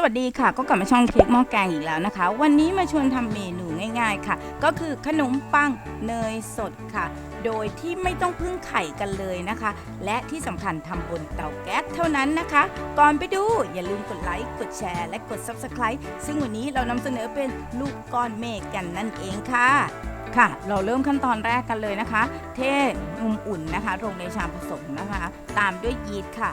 สวัสดีค่ะก็กลับมาช่องเค้กหม้อแกงอีกแล้วนะคะ วันนี้มาชวนทำเมนูง่าย ๆค่ะ ก็คือขนมปังเนยสดค่ะ โดยที่ไม่ต้องพึ่งไข่กันเลยนะคะ และที่สำคัญทำบนเตาแก๊สเท่านั้นนะคะ ก่อนไปดูอย่าลืมกดไลค์กดแชร์และกด Subscribe ซึ่งวันนี้เรานำเสนอเป็นลูกก้อนเมฆกันนั่นเองค่ะค่ะ เราเริ่มขั้นตอนแรกกันเลยนะคะ เทนมอุ่นนะคะลงในชามผสมนะคะ ตามด้วยยีสต์ค่ะ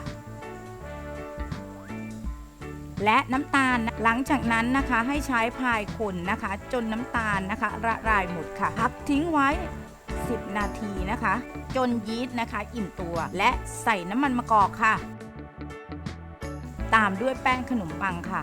และน้ำตาล หลังจากนั้นนะคะให้ใช้พายคนนะคะ จนน้ำตาลนะคะละลายหมดค่ะ พักทิ้งไว้ 10 นาทีนะคะ จนยีสต์นะคะ อิ่มตัว และใส่น้ำมันมะกอกค่ะ ตามด้วยแป้งขนมปังค่ะ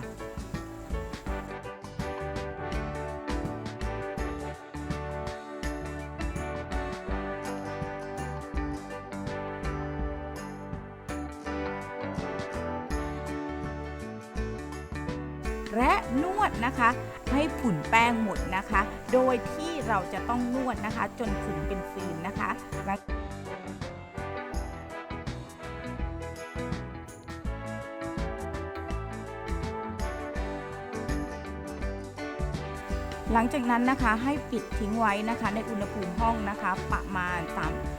และนวดนะคะ ให้ผุ่นแป้งหมดนะคะ โดยที่เราจะต้องนวดนะคะ จนผุ่นเป็นฟิล์มนะคะและหลังจากนั้นนะคะให้ปิดทิ้งไว้นะคะ ในอุณหภูมิห้องนะคะ ประมาณ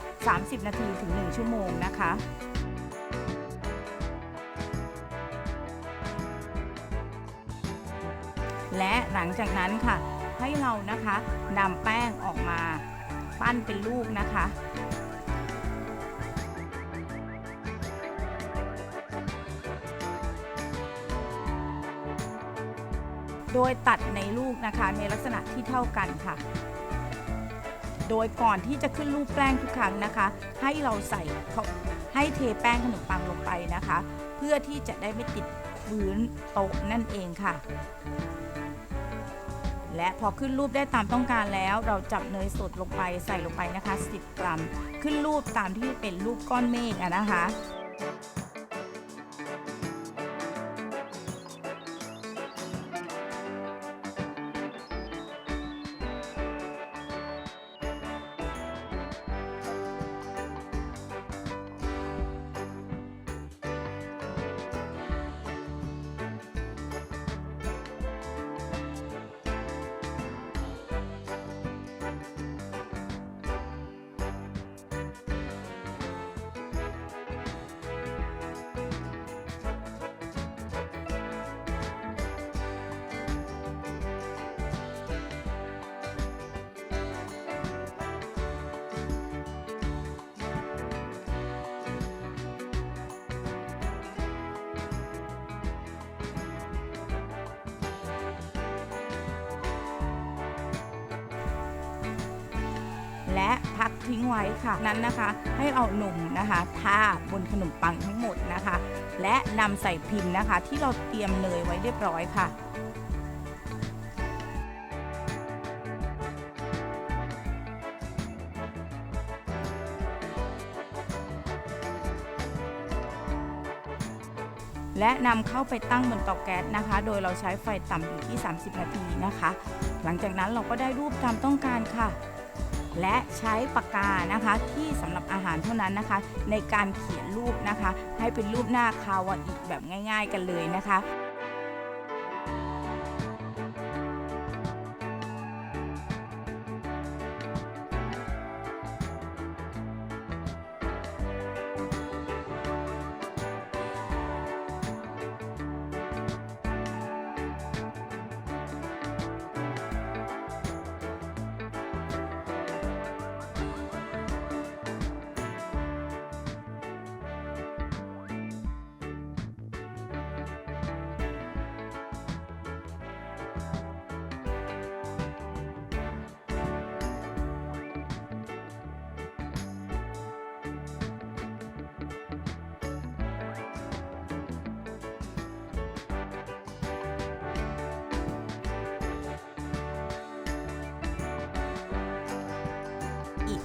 3 30 นาทีถึง 1 ชั่วโมงนะคะ และหลังจากนั้นค่ะ ให้เรานะคะนำแป้งออกมาปั้นเป็นลูกนะคะโดยตัดในลูกนะคะในลักษณะที่เท่ากันค่ะ โดยก่อนที่จะขึ้นรูปแป้งทุกครั้งนะคะ ให้เราใส่เขาให้เทแป้งขนมปังลงไปนะคะ เพื่อที่จะได้ไม่ติดพื้นโต๊ะนั่นเองค่ะ และพอขึ้นรูปได้ตามต้องการแล้ว เราจับเนยสดลงไปใส่ลงไปนะคะ 10 กรัม ขึ้นรูปตามที่เป็นรูปก้อนเมฆนะคะ และพักทิ้งไว้ค่ะนั้นนะคะ ให้เอานมนะคะทาบนขนมปังทั้งหมดนะคะ และนำใส่พิมพ์นะคะ ที่เราเตรียมเนยไว้เรียบร้อยค่ะและนำเข้าไปตั้งบนเตาแก๊สนะคะ โดยเราใช้ไฟต่ำอยู่ที่ 30 นาทีนะคะ หลังจากนั้นเราก็ได้รูปตามต้องการค่ะ และใช้ปากกานะคะที่สำหรับอาหารเท่านั้นนะคะ ในการเขียนรูปนะคะ ให้เป็นรูปหน้าคาวาอิแบบง่าย ๆ กันเลยนะคะ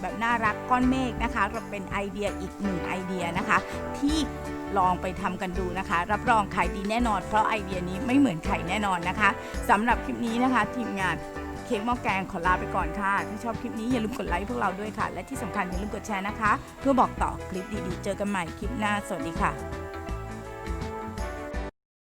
แบบน่ารักก้อนเมฆนะคะเราเป็นไอเดียอีกหนึ่งไอเดียนะคะ ที่ลองไปทำกันดูนะคะ รับรองขายดีแน่นอน เพราะไอเดียนี้ไม่เหมือนไข่แน่นอนนะคะสำหรับคลิปนี้นะคะทีมงานเค้กหม้อแกงขอลาไปก่อนค่ะ ถ้าชอบคลิปนี้อย่าลืมกดไลค์พวกเราด้วยค่ะ และที่สำคัญอย่าลืมกดแชร์นะคะ เพื่อบอกต่อคลิปดีๆ เจอกันใหม่คลิปหน้า สวัสดีค่ะ